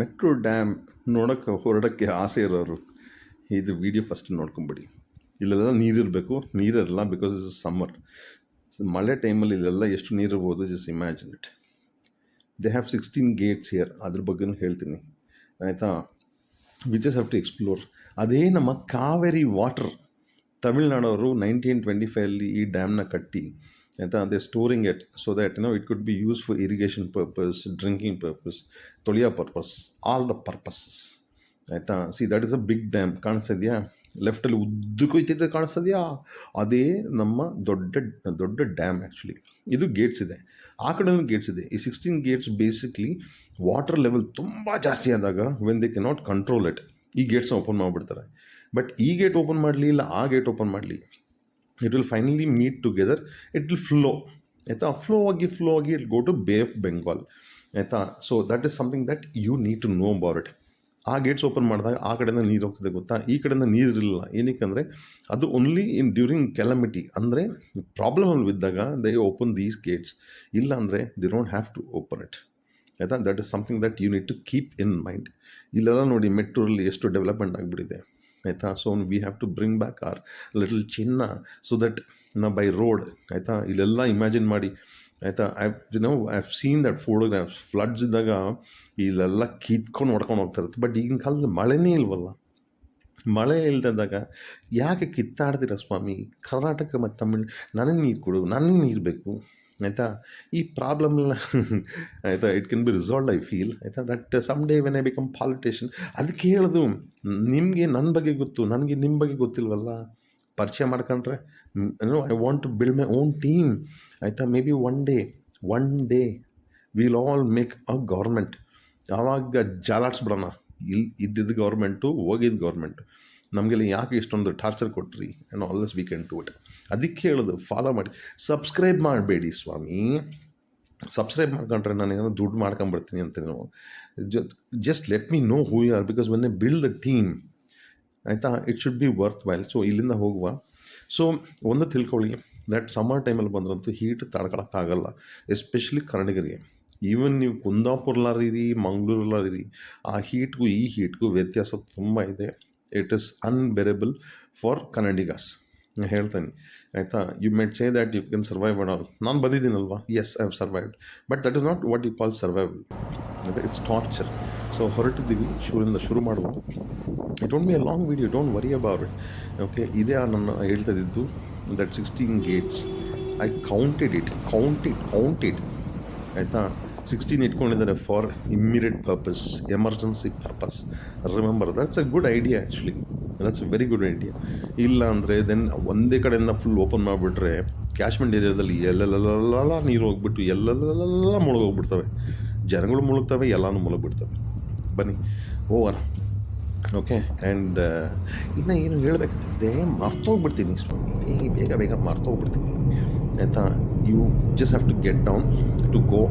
Metro dam ನೋಡೋಕ್ಕೆ ಹೊರಡೋಕ್ಕೆ ಆಸೆ ಇರೋರು, ಇದು ವಿಡಿಯೋ ಫಸ್ಟ್ ನೋಡ್ಕೊಂಬಿಡಿ. ಇಲ್ಲೆಲ್ಲ ನೀರಿರಬೇಕು, ನೀರಿರಲ್ಲ ಬಿಕಾಸ್ ಇಸ್ ಸಮ್ಮರ್ ಮಳೆ ಟೈಮಲ್ಲಿ ಇಲ್ಲೆಲ್ಲ ಎಷ್ಟು ನೀರಿರ್ಬೋದು just imagine it they have sixteen gates here ಅದ್ರ ಬಗ್ಗೆನೂ ಹೇಳ್ತೀನಿ. ಆಯಿತಾ? We just have to explore ಅದೇ ನಮ್ಮ ಕಾವೇರಿ ವಾಟರ್ ತಮಿಳ್ನಾಡವರು ನೈನ್ಟೀನ್ ಟ್ವೆಂಟಿ ಫೈವಲ್ಲಿ ಈ ಡ್ಯಾಮ್ನ ಕಟ್ಟಿ ಆಯಿತಾ ಅದೇ storing it so that no it could be use for irrigation purpose drinking purpose ತೊಳೆಯೋ purpose all the purposes ಆಯಿತಾ? See that is a big dam ಕಾಣಿಸ್ತಿದ್ಯಾ? ಲೆಫ್ಟಲ್ಲಿ ಉದ್ದಕ್ಕೂ ಇತ್ತಿದ್ದೆ ಕಾಣಿಸ್ತದೆಯಾ? ಅದೇ ನಮ್ಮ ದೊಡ್ಡ ದೊಡ್ಡ ಡ್ಯಾಮ್ ಆ್ಯಕ್ಚುಲಿ ಇದು ಗೇಟ್ಸ್ ಇದೆ. ಆ ಕಡೆನೂ ಗೇಟ್ಸ್ ಇದೆ. ಈ sixteen gates basically water level ತುಂಬ ಜಾಸ್ತಿ ಆದಾಗ when they cannot control it ಈ ಗೇಟ್ಸ್ನ ಓಪನ್ ಮಾಡಿಬಿಡ್ತಾರೆ. ಬಟ್ ಈ ಗೇಟ್ ಓಪನ್ ಮಾಡಲಿ ಇಲ್ಲ ಆ ಗೇಟ್ ಓಪನ್ ಮಾಡಲಿ. It will finally meet together it will flow ಆಯಿತಾ? ಫ್ಲೋ ಆಗಿ ಫ್ಲೋ ಆಗಿ it go to bay of Bengal ಆಯಿತಾ? So that is something that you need to know about it ಆ gates open ಮಾಡಿದಾಗ ಆ ಕಡೆಯಿಂದ ನೀರು ಹೋಗ್ತದೆ ಗೊತ್ತಾ? ಈ ಕಡೆಯಿಂದ ನೀರು ಇರಲಿಲ್ಲ. ಏನಕ್ಕೆ ಅಂದರೆ ಅದು ಓನ್ಲಿ ಇನ್ ಡ್ಯೂರಿಂಗ್ ಕೆಲಮಿಟಿ ಅಂದರೆ ಪ್ರಾಬ್ಲಮಲ್ಲಿ ಬಿದ್ದಾಗ ದೇ ಓಪನ್ ದೀಸ್ ಗೇಟ್ಸ್ ಇಲ್ಲ ಅಂದರೆ they don't have to open it ಆಯಿತಾ? That is something that you need to keep in mind ಇಲ್ಲೆಲ್ಲ ನೋಡಿ ಮೆಟ್ರೋಲ್ಲಿ ಎಷ್ಟು ಡೆವಲಪ್ಮೆಂಟ್ ಆಗಿಬಿಟ್ಟಿದೆ. ಆಯಿತಾ? So we have to bring back our little ಚಿನ್ನ ಸೊ ದಟ್ ನಾ ಬೈ ರೋಡ್ ಆಯಿತಾ? ಇಲ್ಲೆಲ್ಲ ಇಮ್ಯಾಜಿನ್ ಮಾಡಿ, ಆಯಿತಾ? I know I have seen that photographs floods ಇದ್ದಾಗ ಇಲ್ಲೆಲ್ಲ ಕಿತ್ಕೊಂಡು ಹೊಡ್ಕೊಂಡು ಹೋಗ್ತಾ ಇರುತ್ತೆ. ಬಟ್ ಈಗಿನ ಕಾಲದಲ್ಲಿ ಮಳೆನೇ ಇಲ್ವಲ್ಲ? ಮಳೆ ಇಲ್ದಿದ್ದಾಗ ಯಾಕೆ ಕಿತ್ತಾಡ್ತೀರ ಸ್ವಾಮಿ? ಕರ್ನಾಟಕ ಮತ್ತು ತಮಿಳ್, ನನಗೆ ನೀರು ಕೊಡು ನನಗೆ ನೀರು ಬೇಕು. ಆಯಿತಾ? ಈ ಪ್ರಾಬ್ಲಮ್ನ ಆಯಿತಾ? It can be resolve I feel ಆಯಿತಾ? That some day when I become politician ಅದಕ್ಕೆ ಹೇಳೋದು, ನಿಮಗೆ ನನ್ನ ಬಗ್ಗೆ ಗೊತ್ತು, ನನಗೆ ನಿಮ್ಮ ಬಗ್ಗೆ ಗೊತ್ತಿಲ್ವಲ್ಲ? ಪರಿಚಯ ಮಾಡ್ಕೊಂಡ್ರೆ no I want to build my own team ಆಯಿತಾ? May be one day one day will all make a government ಆವಾಗ ಜಾಲಾಡ್ಸ್ಬಿಡೋಣ. ಇಲ್ಲಿ ಇದ್ದಿದ್ದು ಗೌರ್ಮೆಂಟು ಹೋಗಿದ್ದು ಗೌರ್ಮೆಂಟು ನಮಗೆಲ್ಲ ಯಾಕೆ ಇಷ್ಟೊಂದು ಟಾರ್ಚರ್ ಕೊಟ್ರಿ ಏನೋ all this we can do it ಅದಕ್ಕೆ ಹೇಳೋದು ಫಾಲೋ ಮಾಡಿ. ಸಬ್ಸ್ಕ್ರೈಬ್ ಮಾಡಬೇಡಿ ಸ್ವಾಮಿ. ಸಬ್ಸ್ಕ್ರೈಬ್ ಮಾಡ್ಕೊಂಡ್ರೆ ನಾನು ಏನೋ ದುಡ್ಡು ಮಾಡ್ಕೊಂಬರ್ತೀನಿ ಅಂತ ನೀವು just let me know who you are because when a build the team ಆಯಿತಾ it should be worthwhile so ಇಲ್ಲಿಂದ ಹೋಗುವ. ಸೊ ಒಂದು ತಿಳ್ಕೊಳ್ಳಿ ದಟ್ ಸಮ್ಮರ್ ಟೈಮಲ್ಲಿ ಬಂದ್ರಂತೂ ಹೀಟ್ ತಡ್ಕೊಳಕ್ಕಾಗಲ್ಲ. ಎಸ್ಪೆಷಲಿ ಕನ್ನಡಿಗರಿಗೆ ಈವನ್ ನೀವು ಕುಂದಾಪುರ್ಲಾರಿರಿ ಮಂಗಳೂರಲ್ಲಾರಿರಿ, ಆ ಹೀಟ್ಗೂ ಈ ಹೀಟ್ಗೂ ವ್ಯತ್ಯಾಸ ತುಂಬ ಇದೆ. It is unbearable for Kannadigas ನಾನು ಹೇಳ್ತೇನೆ, ಆಯಿತಾ? You might say that you can survive all ನಾನು ಬಂದಿದ್ದೀನಲ್ವಾ? Yes I have survived but that is not what you call survival it's torture so ಹೊರಟಿದ್ದೀವಿ, ಶುರುವಿಂದ ಶುರು ಮಾಡುವ. It don't be a long video don't worry about it okay ಇದೇ ನನ್ನ ಹೇಳ್ತಾ ಇದ್ದಿದ್ದು that sixteen gates I counted it counted counted ಆಯಿತಾ? Sixteen ಇಟ್ಕೊಂಡಿದ್ದಾರೆ for immediate purpose emergency purpose remember that's a good idea actually that's a very good idea ಇಲ್ಲ ಅಂದರೆ then ಒಂದೇ ಕಡೆಯಿಂದ ಫುಲ್ ಓಪನ್ ಮಾಡಿಬಿಟ್ರೆ ಕ್ಯಾಶ್ಮೆಂಟ್ ಏರಿಯಾದಲ್ಲಿ ಎಲ್ಲೆಲ್ಲ ನೀರು ಹೋಗ್ಬಿಟ್ಟು ಎಲ್ಲೆಲ್ಲ ಮುಳುಗೋಗ್ಬಿಡ್ತವೆ. ಜನಗಳು ಮುಳುಗ್ತವೆ, ಎಲ್ಲನೂ ಮುಳುಗ್ಬಿಡ್ತವೆ. ಬನ್ನಿ ಓವರ್ ಓಕೆ ಆ್ಯಂಡ್ ಇನ್ನು ಏನು ಹೇಳಬೇಕಂತಿದ್ದೆ ಮರ್ತೋಗ್ಬಿಡ್ತೀನಿ. ಸ್ವಾಮಿ ಬೇಗ ಬೇಗ ಮರ್ತೋಗ್ಬಿಡ್ತೀನಿ. ಆಯಿತಾ? You just have to get down to go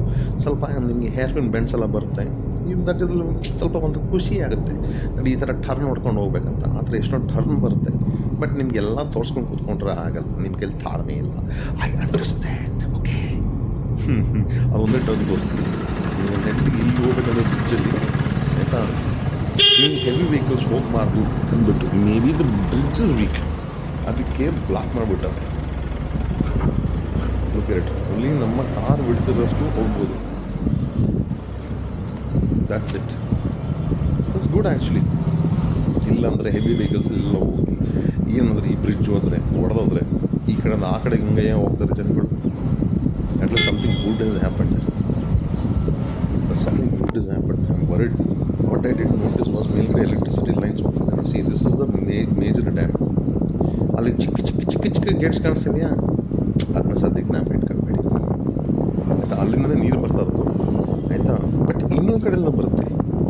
ಸ್ವಲ್ಪ, ನಿಮಗೆ ಹೇರ್ ಪಿನ್ ಬೆಂಡ್ಸ್ ಎಲ್ಲ ಬರುತ್ತೆ. ನೀವು ದಟ್ ಇದ್ರಲ್ಲಿ ಸ್ವಲ್ಪ ಒಂದು ಖುಷಿ ಆಗುತ್ತೆ. ನೋಡಿ, ಈ ಥರ ಟರ್ನ್ ಹೊಡ್ಕೊಂಡು ಹೋಗ್ಬೇಕಂತ. ಆ ಥರ ಎಷ್ಟೊಂದು ಟರ್ನ್ ಬರುತ್ತೆ. ಬಟ್ ನಿಮಗೆಲ್ಲ ತೋರಿಸ್ಕೊಂಡು ಕೂತ್ಕೊಂಡ್ರೆ ಆಗಲ್ಲ. ನಿಮ್ಮ ಕೈಲಿ ತಾಳ್ಮೆ ಇಲ್ಲ. ಐ ಅಂಡರ್ಸ್ಟ್ಯಾಂಡ್ ಓಕೆ ಅದೊಂದೇ ಟರ್ನ್ ತೋರಿಸ್ತೀನಿ ನೀವು ಇಲ್ಲಿ ಹೋಗ್ಬೇಕಂದ್ರೆ ಬ್ರಿಡ್ಜಲ್ಲಿ ಆಯಿತಾ? ನೀವು ಹೆವಿ ವೆಹಿಕಲ್ಸ್ ಹೋಗಬಾರ್ದು ಅಂದ್ಬಿಟ್ಟು may be the bridge weak ಅದಕ್ಕೆ ಬ್ಲಾಕ್ ಮಾಡಿಬಿಟ್ಟಾರೆ. ಲೊಕೇಟ್ ಅಲ್ಲಿ ನಮ್ಮ ಕಾರ್ ಬಿಡ್ತಿರೋಷ್ಟು ಹೋಗ್ಬೋದು. That's it it's good actually ಇಲ್ಲಾಂದರೆ ಹೆವಿ ವೆಹಿಕಲ್ಸ್ ಎಲ್ಲ ಹೋಗಿ ಏನಂದರೆ ಈ ಬ್ರಿಡ್ಜ್ ಹೋದರೆ, ಹೊಡೆದೋದ್ರೆ, ಈ ಕಡೆಯಿಂದ ಆ ಕಡೆ ಹಿಂಗೆ ಹೋಗ್ತಾರೆ ಜನಗಳು. At least something good is happen something good is happen I am worried what I did notice was ಮೇಲ್ಗಡೆ ಎಲೆಕ್ಟ್ರಿಸಿಟಿ ಲೈನ್ಸ್ ಹೋಗ್ತಿದ್ದಾರೆ see this is the major dam ಅಲ್ಲಿ ಚಿಕ್ಕ ಚಿಕ್ಕ ಚಿಕ್ಕ ಚಿಕ್ಕ ಗೇಟ್ಸ್ ಕಾಣಿಸ್ತಿದೆಯಾ? ಅದನ್ನ ಸದ್ಯಕ್ಕೆ ಜ್ಞಾಪ ಇಟ್ಕೊಳ್ಬೇಡಿ ಆಯಿತಾ? ಅಲ್ಲಿಂದಲೇ ನೀರು ಬರ್ತಾ ಇರೋದು. ಆಯಿತಾ? ಬಟ್ ಇನ್ನೊಂದು ಕಡೆಯಿಂದ ಬರುತ್ತೆ.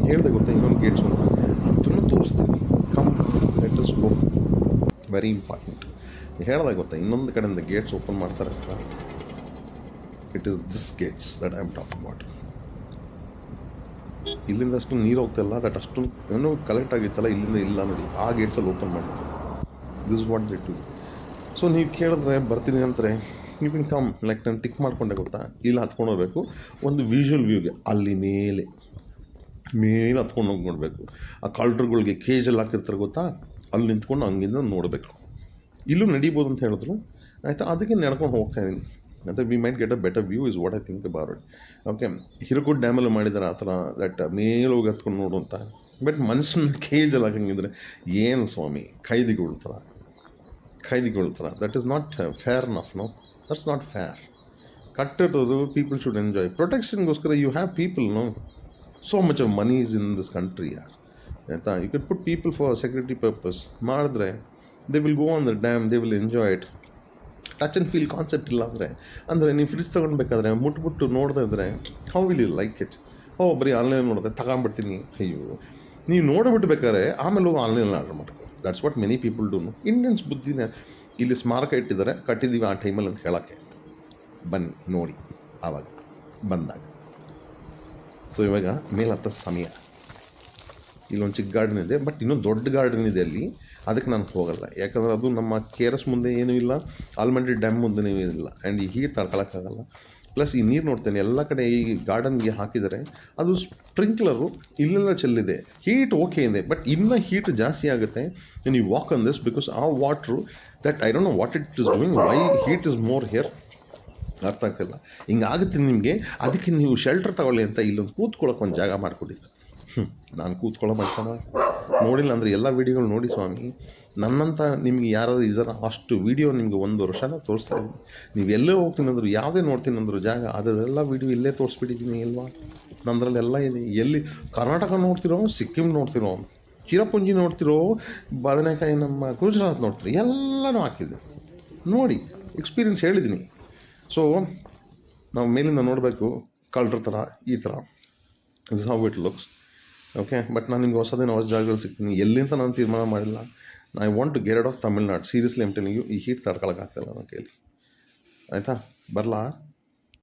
ಹೇಳಿದೆ ಗೊತ್ತಾ? ಇನ್ನೊಂದು ಗೇಟ್ಸ್ ಅಂತ. ಅದನ್ನು ತೋರಿಸ್ತೀನಿ. Come let us go very important ಹೇಳ್ದಾಗ ಗೊತ್ತಾ? ಇನ್ನೊಂದು ಕಡೆಯಿಂದ ಗೇಟ್ಸ್ ಓಪನ್ ಮಾಡ್ತಾರೆ ಅಂತ. It is this gates that I am talk about ಇಲ್ಲಿಂದ ಅಷ್ಟು ನೀರು ಹೋಗ್ತಿಲ್ಲ ದಟ್ ಅಷ್ಟು ಏನೋ ಕಲೆಕ್ಟ್ ಆಗಿತ್ತಲ್ಲ, ಇಲ್ಲಿಂದ ಇಲ್ಲ ನೋಡಿ ಆ ಗೇಟ್ಸಲ್ಲಿ ಓಪನ್ ಮಾಡಿದ್ರು. This what the to so ನೀವು ಕೇಳಿದ್ರೆ ಬರ್ತೀನಿ ಅಂತಾರೆ ಯು ಕ್ಯಾನ್ ಕಮ್ ಲೈಕ್ ನಾನು ಟಿಕ್ ಮಾಡ್ಕೊಂಡೆ ಗೊತ್ತಾ? ಇಲ್ಲಿ, ಹತ್ಕೊಂಡು ಹೋಗಬೇಕು. ಒಂದು ವಿಜುವಲ್ ವ್ಯೂಗೆ ಅಲ್ಲಿ ಮೇಲೆ ಮೇಲೆ ಹತ್ಕೊಂಡು ಹೋಗಿ ನೋಡಬೇಕು. ಆ ಕಾಲ್ಡ್ರ್ಗಳಿಗೆ ಕೇಜಲ್ಲಿ ಹಾಕಿರ್ತಾರೆ ಗೊತ್ತಾ? ಅಲ್ಲಿ ನಿಂತ್ಕೊಂಡು ಹಂಗಿಂದ ನೋಡಬೇಕು. ಇಲ್ಲೂ ನಡೀಬೋದು ಅಂತ ಹೇಳಿದ್ರು. ಆಯಿತಾ? ಅದಕ್ಕೆ ನಡ್ಕೊಂಡು ಹೋಗ್ತಾ ಇದ್ದೀನಿ ಮತ್ತು we might get a better view is what I think borrowed okay ಹಿರಕೋಟ್ ಡ್ಯಾಮಲ್ಲಿ ಮಾಡಿದ್ದಾರೆ ಆ ಥರ ದಟ್ ಮೇಲೆ ಹೋಗಿ ಹತ್ಕೊಂಡು ನೋಡು ಅಂತ. ಬಟ್ ಮನುಷ್ಯನ ಕೇಜಲ್ಲಿ ಹಾಕಂಗಿದ್ರೆ ಏನು ಸ್ವಾಮಿ? ಕೈದಿಗೆ ಥರ ಖೈದಿಗಳ ಥರ that is not fair enough no that's not fair ಕಟ್ಟಿರೋದು people should enjoy ಪ್ರೊಟೆಕ್ಷನ್ಗೋಸ್ಕರ you have people know so much of money is in this country ಯಾರ್ ಆಯಿತಾ you can put people for security purpose ಮಾಡಿದ್ರೆ they will go on the dam they will enjoy it touch and feel concept ಇಲ್ಲ ಅಂದರೆ. ಅಂದರೆ ನೀವು fridge ತೊಗೊಳ್ಬೇಕಾದ್ರೆ ಮುಟ್ಬಿಟ್ಟು ನೋಡದೇ ಇದ್ದರೆ how will you like it oh, ಬರೀ ಆನ್ಲೈನ್ ನೋಡಿದ್ರೆ ತಗೊಂಡ್ಬಿಡ್ತೀನಿ. ಅಯ್ಯೋ. ನೀವು ನೋಡಿಬಿಟ್ಬೇಕಾದ್ರೆ ಆಮೇಲೆ ಹೋಗಿ ಆನ್ಲೈನಲ್ಲಿ ಆರ್ಡರ್ ಮಾಡ್ಕೊ that's what many people do Indians ಬುದ್ಧಿನ ಇಲ್ಲಿ ಸ್ಮಾರಕ ಇಟ್ಟಿದ್ದಾರೆ. ಕಟ್ಟಿದ್ದೀವಿ ಆ ಟೈಮಲ್ಲಿ ಅಂತ ಹೇಳೋಕ್ಕೆ. ಬನ್ನಿ, ನೋಡಿ, ಆವಾಗ, ಬಂದಾಗ. ಸೊ ಇವಾಗ ಮೇಲತ್ತ ಸಮಯ. ಇಲ್ಲೊಂದು ಚಿಕ್ಕ ಗಾರ್ಡನ್ ಇದೆ ಬಟ್ ಇನ್ನೂ ದೊಡ್ಡ ಗಾರ್ಡನ್ ಇದೆ ಅಲ್ಲಿ. ಅದಕ್ಕೆ ನಾನು ಹೋಗಲ್ಲ. ಯಾಕಂದ್ರೆ ಅದು ನಮ್ಮ ಕೆ ಆರ್ ಎಸ್ ಮುಂದೆ ಏನೂ ಇಲ್ಲ. ಆಲ್ಮಂಡಿ ಡ್ಯಾಮ್ ಮುಂದೆ ಇಲ್ಲ. ಆ್ಯಂಡ್ ಈ ಹೀಟ್ ತಡ್ಕೊಳಕ್ಕಾಗಲ್ಲ ಪ್ಲಸ್ ಈ ನೀರು ನೋಡ್ತೇನೆ, ಎಲ್ಲ ಕಡೆ ಈ ಗಾರ್ಡನ್ಗೆ ಹಾಕಿದರೆ ಅದು ಸ್ಪ್ರಿಂಕ್ಲರು ಇಲ್ಲೆಲ್ಲ ಚೆಲ್ಲಿದೆ. ಹೀಟ್ ಓಕೆ ಇದೆ ಬಟ್ ಇನ್ನೂ ಹೀಟ್ ಜಾಸ್ತಿ ಆಗುತ್ತೆ ನೀವು ವಾಕ್ ಆನ್ ದಿಸ್ ಬಿಕಾಸ್ ಆ water that I don't know what it is doing why heat is more here ಅರ್ಥ ಆಗ್ತಿಲ್ಲ. ಹಿಂಗಾಗುತ್ತೆ ನಿಮಗೆ, ಅದಕ್ಕೆ ನೀವು ಶೆಲ್ಟರ್ ತಗೊಳ್ಳಿ ಅಂತ ಇಲ್ಲೊಂದು ಕೂತ್ಕೊಳ್ಳೋಕೆ ಒಂದು ಜಾಗ ಹ್ಞೂ ನಾನು ಕೂತ್ಕೊಳ್ಳೋ ಮನುಷ್ಯನ ನೋಡಿಲ್ಲ ಅಂದರೆ ಎಲ್ಲ ವೀಡಿಯೋಗಳು ನೋಡಿ ಸ್ವಾಮಿ. ನನ್ನಂಥ ನಿಮಗೆ ಯಾರಾದರೂ ಇದರ, ಅಷ್ಟು ವೀಡಿಯೋ ನಿಮಗೆ ಒಂದು ವರ್ಷನ ತೋರಿಸ್ತಾ ಇದ್ದೀನಿ. ನೀವು ಎಲ್ಲೇ ಹೋಗ್ತೀನಿ ಅಂದರು, ಯಾವುದೇ ನೋಡ್ತೀನಿ ಅಂದರು ಜಾಗ ಅದೆಲ್ಲ ವೀಡಿಯೋ ಇಲ್ಲೇ ತೋರಿಸ್ಬಿಟ್ಟಿದ್ದೀನಿ ಇಲ್ವಾ ನಂದ್ರಲ್ಲೆಲ್ಲ ಇದೆ. ಎಲ್ಲಿ ಕರ್ನಾಟಕ ನೋಡ್ತಿರೋ, ಸಿಕ್ಕಿಂ ನೋಡ್ತಿರೋ, ಚಿರಪುಂಜಿ ನೋಡ್ತಿರೋ, ಬದನೆಕಾಯಿ ನಮ್ಮ ಗುಜರಾತ್ ನೋಡ್ತೀರಿ, ಎಲ್ಲನೂ ಹಾಕಿದ್ದೆ. ನೋಡಿ ಎಕ್ಸ್ಪೀರಿಯನ್ಸ್ ಹೇಳಿದ್ದೀನಿ. ಸೊ ನಾವು ಮೇಲಿಂದ ನೋಡಬೇಕು, ಕಳ್ಳರ ಥರ ಈ ಥರ is how it looks okay but ನಾನು ನಿಮ್ಗೆ ಹೊಸದೇನು ಹೊಸ ಜಾಗದಲ್ಲಿ ಸಿಗ್ತೀನಿ. ಎಲ್ಲಿಂದ ನಾನು ತೀರ್ಮಾನ ಮಾಡಿಲ್ಲ. I want to get rid of Tamil Nadu seriously you ಈ ಹೀಟ್ ತಡ್ಕೊಳಕ್ಕಾಗ್ತಿಲ್ಲ ನನ್ನ ಕೈಲಿ. ಆಯಿತಾ? ಬರಲಾ?